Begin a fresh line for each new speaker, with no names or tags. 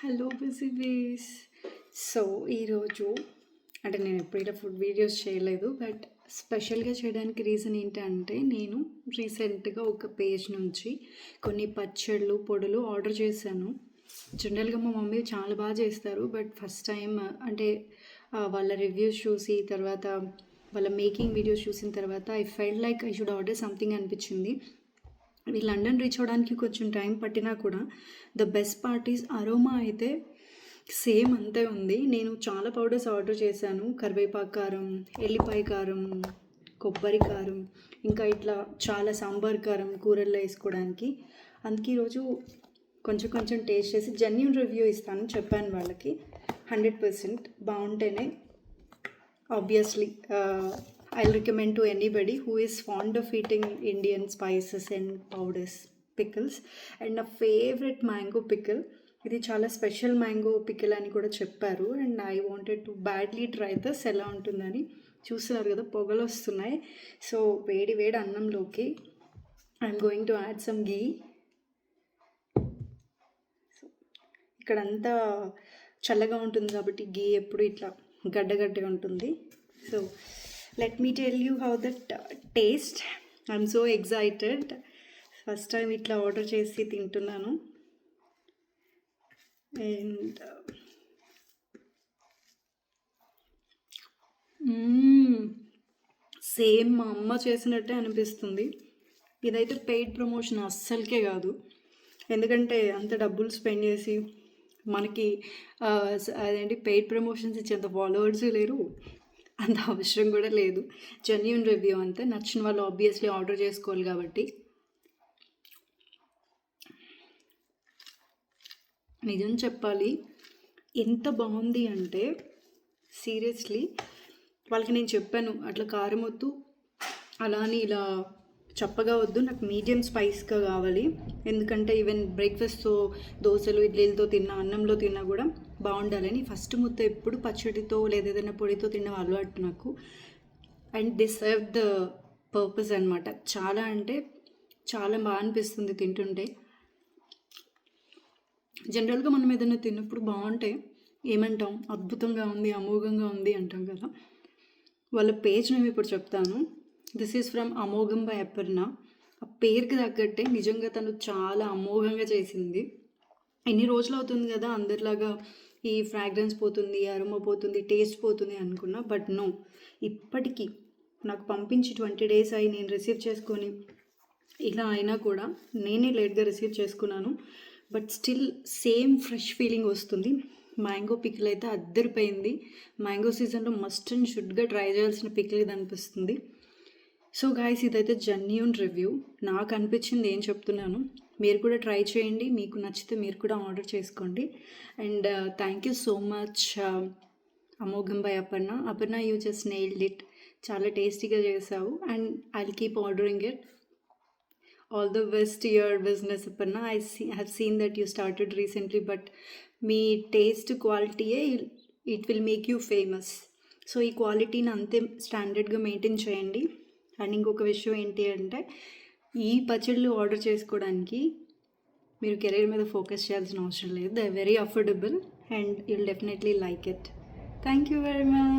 Hello బిజీబీస్ so ఈరోజు అంటే నేను ఎప్పుడు ఇలా ఫుడ్ వీడియోస్ చేయలేదు బట్ స్పెషల్గా చేయడానికి రీజన్ ఏంటంటే నేను రీసెంట్గా ఒక పేజ్ నుంచి కొన్ని పచ్చళ్ళు పొడులు ఆర్డర్ చేశాను. జనరల్గా మా మమ్మీ చాలా బాగా చేస్తారు బట్ ఫస్ట్ టైం అంటే వాళ్ళ రివ్యూస్ చూసి తర్వాత వాళ్ళ మేకింగ్ వీడియోస్ చూసిన తర్వాత I felt like I should order something అనిపించింది. ఇది లండన్ రీచ్ అవ్వడానికి కొంచెం టైం పట్టినా కూడా the best part is aroma అయితే సేమ్ అంతే ఉంది. నేను చాలా పౌడర్స్ ఆర్డర్ చేశాను. కరివేపాకు కారం ఎల్లిపాయ కారం కొబ్బరి కారం ఇంకా ఇట్లా చాలా సాంబార్ కారం కూరల్లో వేసుకోవడానికి. అందుకే ఈరోజు కొంచెం కొంచెం టేస్ట్ చేసి జెన్యున్ రివ్యూ ఇస్తాను చెప్పాను వాళ్ళకి. హండ్రెడ్ పర్సెంట్ బాగుంటేనే obviously i'll recommend to anybody who is fond of eating indian spices and powders pickles. And a favorite mango pickle ఇది చాలా స్పెషల్ మ్యాంగో పికిల్ అని కూడా చెప్పారు. And I wanted to badly try this ఎలా ఉంటుందని. చూస్తున్నారు కదా పొగలు వస్తున్నాయి. సో వేడి వేడి అన్నంలోకి I'm going to add some ghee ఇక్కడంతా చల్లగా ఉంటుంది కాబట్టి గీ ఎప్పుడు ఇట్లా గడ్డగడ్డగా ఉంటుంది. So let me tell you how that taste I'm so excited first time ఇట్లా ఆర్డర్ చేసి తింటున్నాను. అండ్ uh, సేమ్ మా అమ్మ చేసినట్టే అనిపిస్తుంది. ఇదైతే పెయిడ్ ప్రమోషన్ అస్సలకే కాదు. ఎందుకంటే అంత డబ్బులు స్పెండ్ చేసి మనకి అదేంటి పెయిడ్ ప్రమోషన్స్ ఇచ్చేంత ఫాలోవర్స్ లేరు. అంత అవసరం కూడా లేదు. జెన్యున్ రివ్యూ అంతే. నచ్చిన వాళ్ళు ఆబ్వియస్లీ ఆర్డర్ చేసుకోవాలి కాబట్టి. నిజం చెప్పాలి ఎంత బాగుంది అంటే సీరియస్లీ వాళ్ళకి నేను చెప్పాను అట్లా కారం అలా అని ఇలా చప్పగా వద్దు నాకు మీడియం స్పైస్గా కావాలి. ఎందుకంటే ఈవెన్ బ్రేక్ఫాస్ట్తో దోశలు ఇడ్లీలతో తిన్నా అన్నంలో తిన్నా కూడా బాగుండాలని. ఫస్ట్ ముద్ద ఎప్పుడు పచ్చడితో లేదా ఏదైనా పొడితో తిన్న అలవాటు నాకు. And this serve the purpose అనమాట చాలా అంటే చాలా బాగా అనిపిస్తుంది తింటుంటే. జనరల్గా మనం ఏదైనా తిన్నప్పుడు బాగుంటే ఏమంటాం? అద్భుతంగా ఉంది అమోఘంగా ఉంది అంటాం కదా. వాళ్ళ పేజ్ నేను ఇప్పుడు చెప్తాను. దిస్ ఈజ్ ఫ్రమ్ అమోఘం బై అపర్ణ ఆ పేరుకి తగ్గట్టే నిజంగా తను చాలా అమోఘంగా చేసింది. ఎన్ని రోజులు అవుతుంది కదా అందరిలాగా ఈ ఫ్రాగ్రెన్స్ పోతుంది అరుమ పోతుంది టేస్ట్ పోతుంది అనుకున్నా బట్ నో ఇప్పటికీ నాకు పంపించి ట్వంటీ డేస్ అయి నేను రిసీవ్ చేసుకొని ఇలా అయినా కూడా నేనే లేట్గా రిసీవ్ చేసుకున్నాను. But still same fresh feeling వస్తుంది. మ్యాంగో పికిల్ అయితే అద్దరిపోయింది. మ్యాంగో సీజన్లో మస్ట్ అండ్ షుడ్గా ట్రై చేయాల్సిన పికిల్ ఇది అనిపిస్తుంది. సో గాయస్ ఇదైతే జెన్యున్ రివ్యూ నాకు అనిపించింది ఏం చెప్తున్నాను. మీరు కూడా ట్రై చేయండి. మీకు నచ్చితే మీరు కూడా ఆర్డర్ చేసుకోండి. And thank you so much అమోఘం by Aparna. Aparna you just nailed it చాలా టేస్టీగా చేసావు. And I keep ordering it all the best your business Aparna. I see have seen that you started recently but me taste క్వాలిటీయే it will make you famous so ఈ క్వాలిటీని అంతే స్టాండర్డ్గా maintain చేయండి. And ఇంకొక విషయం ఏంటి అంటే ఈ పచ్చళ్ళు ఆర్డర్ చేసుకోవడానికి మీరు కెరీర్ మీద ఫోకస్ చేయాల్సిన అవసరం లేదు. They very affordable and you'll definitely like it thank you very much